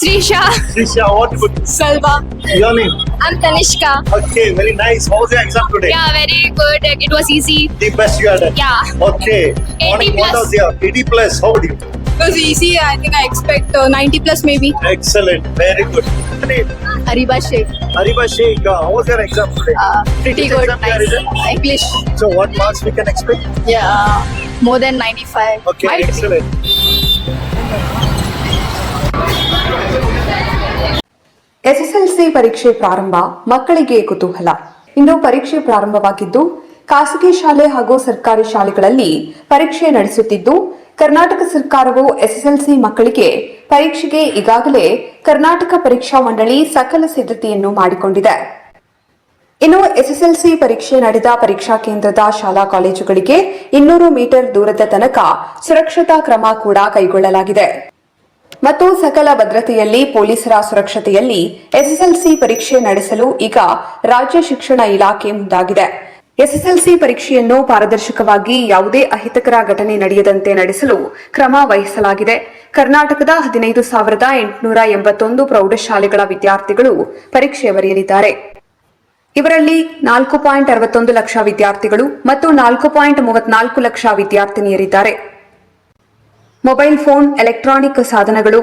Srisha, Trisha, what would Salva. your name? I'm Tanishka. Okay, very nice. How was your exam today? Yeah, very good. It was easy. The best you had done. Yeah. Okay. 80 Morning, what plus. was your 80 plus? How would you? It was easy. I think I expect uh, 90 plus maybe. Excellent. Very good. Name? Ariba Sheikh. Hariba Sheikh. uh, How was your exam today? Uh, pretty Which good. exam you Nice. English. So, what marks we can expect? Yeah. More than 95. Okay, Might be. excellent. SSLC ಪರೀಕ್ಷೆ ಪ್ರಾರಂಭ, ಮಕ್ಕಳಿಗೆ ಕುತೂಹಲ. ಇಂದು ಪರೀಕ್ಷೆ ಪ್ರಾರಂಭವಾಗಿದ್ದು, ಖಾಸಗಿ ಶಾಲೆ ಹಾಗೂ ಸರ್ಕಾರಿ ಶಾಲೆಗಳಲ್ಲಿ ಪರೀಕ್ಷೆ ನಡೆಸುತ್ತಿದ್ದು, ಕರ್ನಾಟಕ ಸರ್ಕಾರವು ಎಸ್ಎಸ್ಎಲ್ಸಿ ಮಕ್ಕಳಿಗೆ ಪರೀಕ್ಷೆಗೆ ಈಗಾಗಲೇ ಕರ್ನಾಟಕ ಪರೀಕ್ಷಾ ಮಂಡಳಿ ಸಕಲ ಸಿದ್ಧತೆಯನ್ನು ಮಾಡಿಕೊಂಡಿದೆ. ಇನ್ನು ಎಸ್ಎಸ್ಎಲ್ಸಿ ಪರೀಕ್ಷೆ ನಡೆದ ಪರೀಕ್ಷಾ ಕೇಂದ್ರದ ಶಾಲಾ ಕಾಲೇಜುಗಳಿಗೆ ಇನ್ನೂರು ಮೀಟರ್ ದೂರದ ತನಕ ಸುರಕ್ಷತಾ ಕ್ರಮ ಕೂಡ ಕೈಗೊಳ್ಳಲಾಗಿದೆ. ಮತ್ತು ಸಕಲ ಭದ್ರತೆಯಲ್ಲಿ ಪೊಲೀಸರ ಸುರಕ್ಷತೆಯಲ್ಲಿ ಎಸ್ಎಸ್ಎಲ್ಸಿ ಪರೀಕ್ಷೆ ನಡೆಸಲು ಈಗ ರಾಜ್ಯ ಶಿಕ್ಷಣ ಇಲಾಖೆ ಮುಂದಾಗಿದೆ. ಎಸ್ಎಸ್ಎಲ್ಸಿ ಪರೀಕ್ಷೆಯನ್ನು ಪಾರದರ್ಶಕವಾಗಿ ಯಾವುದೇ ಅಹಿತಕರ ಘಟನೆ ನಡೆಯದಂತೆ ನಡೆಸಲು ಕ್ರಮ ವಹಿಸಲಾಗಿದೆ. ಕರ್ನಾಟಕದ ಹದಿನೈದು ಸಾವಿರದ ಎಂಟುನೂರ ಎಂಬತ್ತೊಂದು ಪ್ರೌಢಶಾಲೆಗಳ ವಿದ್ಯಾರ್ಥಿಗಳು ಪರೀಕ್ಷೆ ಬರೆಯಲಿದ್ದಾರೆ. ಇವರಲ್ಲಿ ನಾಲ್ಕು ಪಾಯಿಂಟ್ ಅರವತ್ತೊಂದು ಲಕ್ಷ ವಿದ್ಯಾರ್ಥಿಗಳು ಮತ್ತು ನಾಲ್ಕು ಪಾಯಿಂಟ್ ಮೂವತ್ನಾಲ್ಕು ಲಕ್ಷ ವಿದ್ಯಾರ್ಥಿನಿಯರಿದ್ದಾರೆ. ಮೊಬೈಲ್ ಫೋನ್, ಎಲೆಕ್ಟ್ರಾನಿಕ್ ಸಾಧನಗಳು,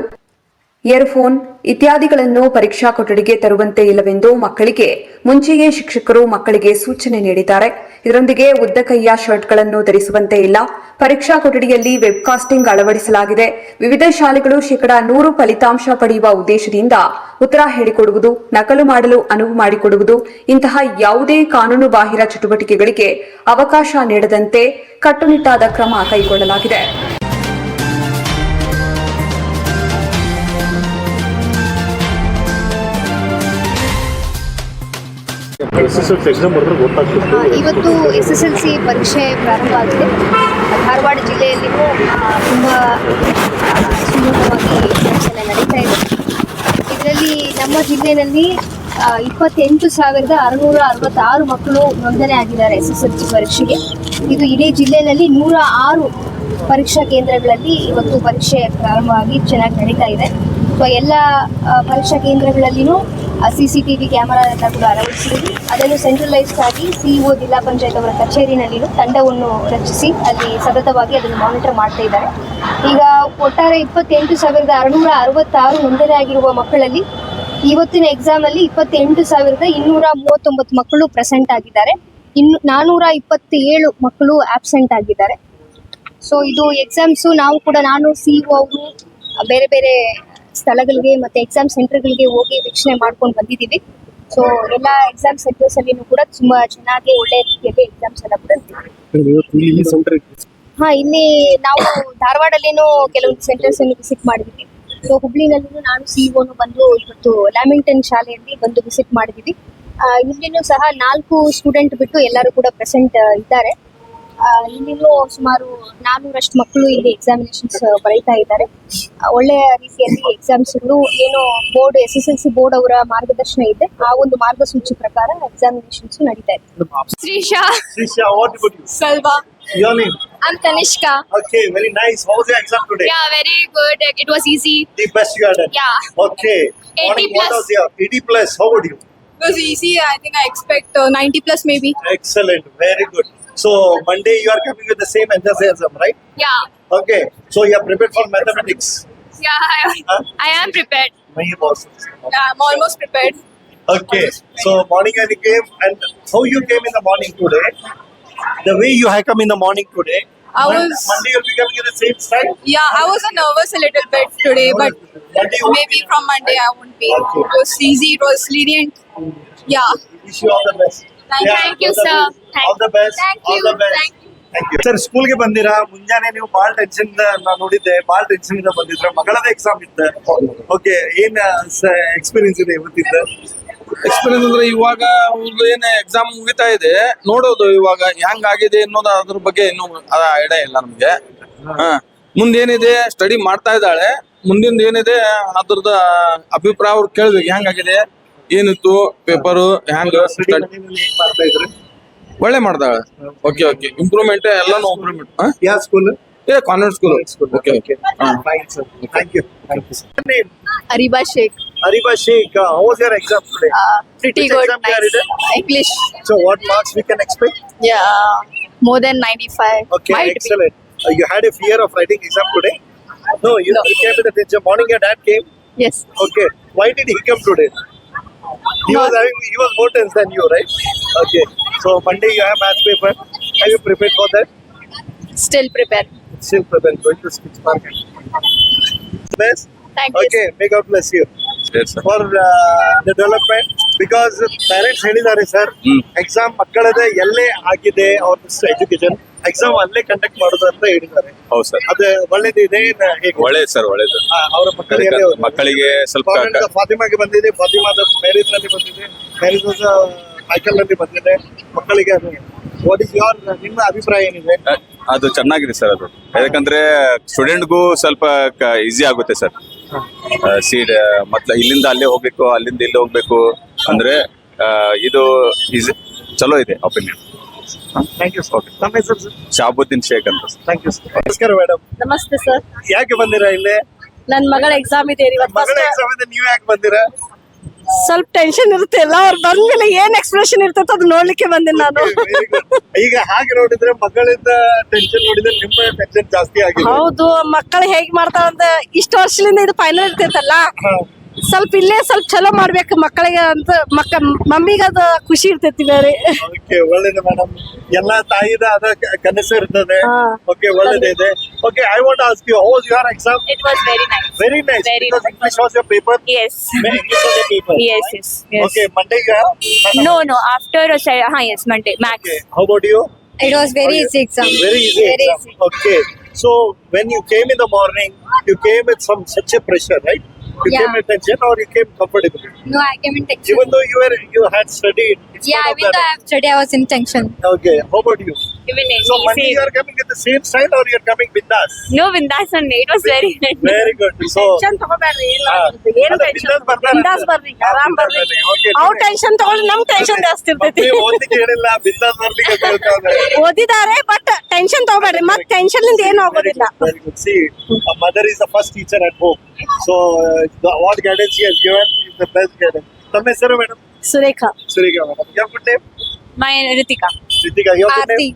ಇಯರ್ಫೋನ್ ಇತ್ಯಾದಿಗಳನ್ನು ಪರೀಕ್ಷಾ ಕೊಠಡಿಗೆ ತರುವಂತೆ ಇಲ್ಲವೆಂದು ಮಕ್ಕಳಿಗೆ, ಮುಂಚೆಯೇ ಶಿಕ್ಷಕರು ಮಕ್ಕಳಿಗೆ ಸೂಚನೆ ನೀಡಿದ್ದಾರೆ. ಇದರೊಂದಿಗೆ ಉದ್ದ ಕೈಯ ಶರ್ಟ್ಗಳನ್ನು ಧರಿಸುವಂತೆ ಇಲ್ಲ. ಪರೀಕ್ಷಾ ಕೊಠಡಿಯಲ್ಲಿ ವೆಬ್ಕಾಸ್ಟಿಂಗ್ ಅಳವಡಿಸಲಾಗಿದೆ. ವಿವಿಧ ಶಾಲೆಗಳು ಶೇಕಡಾ ನೂರು ಫಲಿತಾಂಶ ಪಡೆಯುವ ಉದ್ದೇಶದಿಂದ ಉತ್ತರ ಹೇಳಿಕೊಡುವುದು, ನಕಲು ಮಾಡಲು ಅನುವು ಮಾಡಿಕೊಡುವುದು, ಇಂತಹ ಯಾವುದೇ ಕಾನೂನು ಬಾಹಿರ ಚಟುವಟಿಕೆಗಳಿಗೆ ಅವಕಾಶ ನೀಡದಂತೆ ಕಟ್ಟುನಿಟ್ಟಾದ ಕ್ರಮ ಕೈಗೊಳ್ಳಲಾಗಿದೆ. ಇವತ್ತು ಎಸ್ ಎಸ್ ಎಲ್ ಸಿ ಪರೀಕ್ಷೆ ಪ್ರಾರಂಭ ಆಗಿದೆ. ಧಾರವಾಡ ಜಿಲ್ಲೆಯಲ್ಲಿಯೂ ತುಂಬ ಸುಮೂಲವಾಗಿ ಪರೀಕ್ಷೆ ನಡೀತಾ ಇದೆ. ಇದರಲ್ಲಿ ನಮ್ಮ ಜಿಲ್ಲೆಯಲ್ಲಿ ಇಪ್ಪತ್ತೆಂಟು ಸಾವಿರದ ಅರುನೂರ ಅರವತ್ತಾರು ಮಕ್ಕಳು ನೋಂದಣಿ ಆಗಿದ್ದಾರೆ ಎಸ್ ಎಸ್ ಎಲ್ ಸಿ ಪರೀಕ್ಷೆಗೆ. ಇದು ಇಡೀ ಜಿಲ್ಲೆಯಲ್ಲಿ ನೂರ ಆರು ಪರೀಕ್ಷಾ ಕೇಂದ್ರಗಳಲ್ಲಿ ಇವತ್ತು ಪರೀಕ್ಷೆ ಪ್ರಾರಂಭವಾಗಿ ಚೆನ್ನಾಗಿ ನಡೀತಾ ಇದೆ. ಎಲ್ಲ ಪರೀಕ್ಷಾ ಕೇಂದ್ರಗಳಲ್ಲಿನೂ C C T V camera ಎಲ್ಲ ಕೂಡ ಅಳವಡಿಸಿದ್ವಿ ಅದನ್ನು ಸೆಂಟ್ರಲೈಸ್ಡ್ ಆಗಿ ಸಿಇಒ ಜಿಲ್ಲಾ ಪಂಚಾಯತ್ ಅವರ ಕಚೇರಿನಲ್ಲಿಯೂ ತಂಡವನ್ನು ರಚಿಸಿ ಅಲ್ಲಿ ಸತತವಾಗಿ ಅದನ್ನು ಮಾನಿಟರ್ ಮಾಡ್ತಾ ಇದ್ದಾರೆ. ಈಗ ಒಟ್ಟಾರೆ ಇಪ್ಪತ್ತೆಂಟು ಸಾವಿರದ ಆರುನೂರ ಅರವತ್ತಾರು ನೋಂದಣಿಯಾಗಿರುವ ಮಕ್ಕಳಲ್ಲಿ ಇವತ್ತಿನ ಎಕ್ಸಾಮಲ್ಲಿ ಇಪ್ಪತ್ತೆಂಟು ಸಾವಿರದ ಇನ್ನೂರ ಮೂವತ್ತೊಂಬತ್ತು ಮಕ್ಕಳು ಪ್ರೆಸೆಂಟ್ ಆಗಿದ್ದಾರೆ. ಇನ್ನು ನಾನೂರ ಇಪ್ಪತ್ತೇಳು ಮಕ್ಕಳು ಆಬ್ಸೆಂಟ್ ಆಗಿದ್ದಾರೆ. ಸೊ ಇದು ಎಕ್ಸಾಮ್ಸು ನಾವು ಕೂಡ, ನಾನು ಸಿ ಅವರು ಬೇರೆ ಬೇರೆ ಸ್ಥಳಗಳಿಗೆ ಮತ್ತೆ ಎಕ್ಸಾಮ್ ಸೆಂಟರ್ಗಳಿಗೆ ಹೋಗಿ ವೀಕ್ಷಣೆ ಮಾಡ್ಕೊಂಡು ಬಂದಿದ್ದೀವಿ. ಸೊ ಎಲ್ಲ ಎಕ್ಸಾಮ್ ಸೆಂಟರ್ಸ್ ಅಲ್ಲಿನೂ ಕೂಡ ತುಂಬಾ ಚೆನ್ನಾಗಿ ಒಳ್ಳೆ ರೀತಿಯಲ್ಲಿ ಎಕ್ಸಾಮ್ಸ್ ಎಲ್ಲ ಕೂಡ ಹಾ ಇಲ್ಲಿ ನಾವು ಧಾರವಾಡಲ್ಲಿನೂ ಕೆಲವೊಂದು ಸೆಂಟರ್ಸ್ ಅನ್ನು ವಿಸಿಟ್ ಮಾಡಿದ್ವಿ. ಸೊ ಹುಬ್ಳಿನಲ್ಲಿನೂ ನಾನು ಸಿಇಒನು ಬಂದು ಇವತ್ತು ಲ್ಯಾಮಿಂಗ್ಟನ್ ಶಾಲೆಯಲ್ಲಿ ಬಂದು ವಿಸಿಟ್ ಮಾಡಿದ್ವಿ. ಆ, ಇಲ್ಲಿನೂ ಸಹ ನಾಲ್ಕು ಸ್ಟೂಡೆಂಟ್ ಬಿಟ್ಟು ಎಲ್ಲರೂ ಕೂಡ ಪ್ರೆಸೆಂಟ್ ಇದ್ದಾರೆ. ಇಲ್ಲಿನೂ ಸುಮಾರು ನಾನೂರಷ್ಟು ಮಕ್ಕಳು ಇಲ್ಲಿ ಎಕ್ಸಾಮಿನೇಷನ್ಸ್ ಬರೀತಾ ಇದ್ದಾರೆ. ಒಳ್ಳೆಯ ರೀತಿಯಲ್ಲಿ ಎಕ್ಸಾಮ್ಸ್ಗಳು ಏನೋ board S S L board ಅವರ ಮಾರ್ಗದರ್ಶನ ಇದೆ. ಆ ಒಂದು ಮಾರ್ಗಸೂಚಿ ಪ್ರಕಾರ ಎಕ್ಸಾಮಿನೇಷನ್ಸ್ ನಡೀತಾ ಇದೆ. ಶ್ರೀಶಾ. ಸಲ್ವಾ. ಅಂತ Anishka okay very nice how is exam today yeah very good it was easy the best you had yeah okay 80 plus was plus how would you it easy I think I expect 90 plus maybe excellent very good So Monday you are coming with the same enthusiasm, right? Yeah. Okay. So you are prepared for mathematics. Yeah, I, Huh? I am prepared. My boss. Yeah, I'm almost prepared. Okay. So morning I came and how you came in the morning today? The way you have come in the morning today. I Mon- was- Monday you'll be coming in the same style. Yeah, I was uh, nervous a little bit today, but Monday you won't maybe be. from Monday I won't be. It was easy. It was lenient. Yeah. Wish you all the best. Thank- you sir all the thank you. Thank you. Sir ಸ್ಕೂಲ್ಗೆ ಬಂದಿರಾ? ಮುಂಜಾನೆ ನೀವು ಬಾಳ್ tension ನಾನು ನೋಡಿದ್ದೆ. ಬಾಳ್ tension ಇಂದ ಬಂದಿದ್ರ. ಮಗಳದೇ ಎಕ್ಸಾಮ್ ಇತ್ತು. ಓಕೆ ಏನ್ ಎಕ್ಸ್ಪೀರಿಯನ್ಸ್ ಇದೆ ಇವತ್ತಿದ್ದ? ಎಕ್ಸ್ಪೀರಿಯನ್ಸ್ ಅಂದ್ರೆ ಇವಾಗ ಅವ್ರ್ದು ಏನ್ ಎಕ್ಸಾಮ್ ಮುಗಿತಾ ಇದೆ. ನೋಡೋದು ಇವಾಗ ಹೆಂಗ್ ಆಗಿದೆ ಅನ್ನೋದು ಅದ್ರ ಬಗ್ಗೆ ಇನ್ನೂ ಐಡಿಯಾ ಇಲ್ಲ ನಮ್ಗೆ. ಹಾ. ಮುಂದೇನಿದೆ ಸ್ಟಡಿ ಮಾಡ್ತಾ ಇದ್ದಾಳೆ. ಮುಂದಿನ ಏನಿದೆ? ಅದ್ರದ ಅಭಿಪ್ರಾಯ ಅವ್ರು ಕೇಳ್ಬೇಕು. ಹೆಂಗಾಗಿದೆ ಏನಿತ್ತು ಪೇಪರು ಹೆಂಗ ಮಾಡ್ತಾ ಇದ್ರಿ ಒಳ್ಳೆ ಮಾಡ್ದಾಳೆ ಓಕೆ ಓಕೆ ಇಂಪ್ರೂವ್ಮೆಂಟ್ ಎಲ್ಲಾನು ಇಂಪ್ರೂವ್ಮೆಂಟ್ ಯಾವ ಸ್ಕೂಲ್ ಇದೆ convent school okay Okay. Fine, sir. Thank you. Thank you, sir. Name? Ariba Sheikh. Ariba Sheikh. Uh, how was your exam today? Uh, pretty Which good. exam you Nice. had English. So, what marks we can expect? Yeah. More than 95. Okay, Might be. excellent. Uh, you had a fear of writing exam today? No, you, No. you came to the teacher. Morning your dad came? Yes. Okay. Why did he come today? He was having, he was more tense than you, right? Okay. So Monday you have math paper. Have you prepared for that? Still prepared. Still prepared. Going to speech market. Best. Thank you. Okay. May God bless you Yes, sir. for uh, the development because parents ಹೇಳಿದ್ದಾರೆ sir. Exam ಮಕ್ಕಳದೇ ಎಲ್ಲೇ ಆಗಿದೆ ಅವ್ರ education exam ಅಲ್ಲೇ conduct ಮಾಡುದು ಅಂತ ಹೇಳಿದ್ದಾರೆ. ಹೌದು ಸರ್. ಅದು ಒಳ್ಳೇದು ಇದೆ ಒಳ್ಳೆ ಒಳ್ಳೇದು ಸರ್ ಒಳ್ಳೇದು. ಅವರ ಮಕ್ಕಳಿಗೆ ಮಕ್ಕಳಿಗೆ ಸ್ವಲ್ಪ ಫಾತಿಮಾಗೆ ಬಂದಿದೆ ಫಾತಿಮಾದ ಮ್ಯಾರೇಜ್ನಲ್ಲಿ ಬಂದಿದೆ. ಮ್ಯಾರೇಜ್ ಸೈಕಲ್ನಲ್ಲಿ ಬಂದಿದೆ. ಮಕ್ಕಳಿಗೆ ವಾಟ್ ಇಸ್ ಯೋರ್ ನಿಮ್ಮ ಅಭಿಪ್ರಾಯ ಏನಿದೆ? ಅದು ಚೆನ್ನಾಗಿದೆ ಸರ್ ಅದು. ಯಾಕಂದ್ರೆ ಸ್ಟೂಡೆಂಟ್ಗೂ ಸ್ವಲ್ಪ ಈಸಿ ಆಗುತ್ತೆ ಸರ್. ಸೀಟ್ ಮತ್ತೆ ಇಲ್ಲಿಂದ ಅಲ್ಲೇ ಹೋಗ್ಬೇಕು ಅಲ್ಲಿಂದ ಇಲ್ಲಿ ಹೋಗ್ಬೇಕು. ಅಂದ್ರೆ ಇದು ಈಸಿ ಚಲೋ ಇದೆ ಒಪಿನಿಯನ್ ಥ್ಯಾಂಕ್ ಯು ಸರ್ ತಮ್ಮ ಹೆಸರು ಸರ್ ಶಾಬುದ್ದೀನ್ ಶೇಖ್ ಅಂತ ಥ್ಯಾಂಕ್ ಯು ಸರ್ ನಮಸ್ಕಾರ ಮೇಡಮ್ ನಮಸ್ತೆ ಸರ್ ಯಾಕೆ ಬಂದಿರಾ ಇಲ್ಲಿ? ನನ್ನ ಮಗಳ ಎಕ್ಸಾಮ್ ಇದೆ ಇವತ್ತು ಮಗಳ ಎಕ್ಸಾಮ್ ಇದೆ ನೀವು ಯಾಕೆ ಬಂದಿರಾ? ಸ್ವಲ್ಪ ಟೆನ್ಷನ್ ಇರುತ್ತೆ ಎಲ್ಲ ಅವ್ರು ಬಂದ್ಮೇಲೆ ಏನ್ ಎಕ್ಸ್ಪ್ರೆಷನ್ ಇರ್ತೈತೆ ಅದು ನೋಡ್ಲಿಕ್ಕೆ ಬಂದಿನಿ ನಾನು. ಈಗ ಹಾಗೆ ನೋಡಿದ್ರೆ ಮಗಳಿಂದ ಟೆನ್ಷನ್ ನೋಡಿದ್ರೆ ನಿಮ್ಮ ಟೆನ್ಷನ್ ಜಾಸ್ತಿ ಆಗಿದೆ. ಹೌದು ಮಕ್ಕಳು ಹೇಗ್ ಮಾಡ್ತಾರಂತ ಇಷ್ಟು ವರ್ಷದಿಂದ ಇದು ಫೈನಲ್ ಇರ್ತೈತಲ್ಲ. ಸ್ವಲ್ಪ ಇಲ್ಲೇ ಸ್ವಲ್ಪ ಚಲೋ ಮಾಡ್ಬೇಕು ಮಕ್ಕಳಿಗೆ ಅಂತ ಮಕ್ಕ ಮಮ್ಮಿಗೆ ಅದು ಖುಷಿ ಇರ್ತೈತಿ ಬೇರೆ. ಓಕೆ ಒಳ್ಳೇದು ಮೇಡಮ್ ಎಲ್ಲ ತಾಯಿದ ಅದ ಕನಸು ಇರ್ತದೆ. ಓಕೆ ಒಳ್ಳೇದೇ ಇದೆ okay I want ask you how was your exam it was very nice very nice very because English was your paper Yes. English was your paper yes yes. Okay Monday No, no no after ಹಾ yes Monday okay how about you It was very easy exam. Very easy Very exam okay so when you came in the morning you came with some such a pressure right You Yeah. came in tension or you came comfortable? No, I came in tension. Even though you were you had studied. yeah, even though. I have studied, I was in tension. Okay, how about you? Even so Monday easy. you are coming at the same style or you are coming with us No, Vindas Sunday. It was very very good so tension ತಗೋಬೇಡ್ರಿ ಇಲ್ಲ ಹಾ. ಏನು ಅಲ್ಲ, ಬಿಂದಾಸ್ ಬರ್ತಾರೆ. ಬಿಂದಾಸ್ ಬರ್ರಿ ಆರಾಮ್ ಬರ್ರಿ Okay, ಅವ್ರು okay. ಟೆನ್ಷನ್ ತಗೊಂಡ್ರೆ ನಮ್ ಟೆನ್ಷನ್ ಜಾಸ್ತಿ ಇರ್ತೈತಿ ಮಕ್ಕಳು ಓದ್ಲಿಕ್ಕೆ ಹೇಳಿಲ್ಲ ಬಿಂದಾಸ್ ಬರ್ಲಿಕ್ಕೆ ಅಂತ ಹೇಳ್ತಾರೆ ಓದಿದ್ದಾರೆ ಬಟ್ ಟೆನ್ಷನ್ ತಗೋಬೇಡ್ರಿ ಮತ್ ಟೆನ್ಷನ್ನಿಂದ ಏನು ಆಗೋದಿಲ್ಲ Very good. See, a mother is the first teacher at home. So, uh, the, what guidance she has given is the best guidance. ತಮ್ಮ ಹೆಸರು ಮೇಡಮ್ ಸುರೇಖಾ ಸುರೇಖಾ ಮೇಡಮ್ ಯಾವ good name My Ritika. Ritika ಯಾವ good Aarti. Name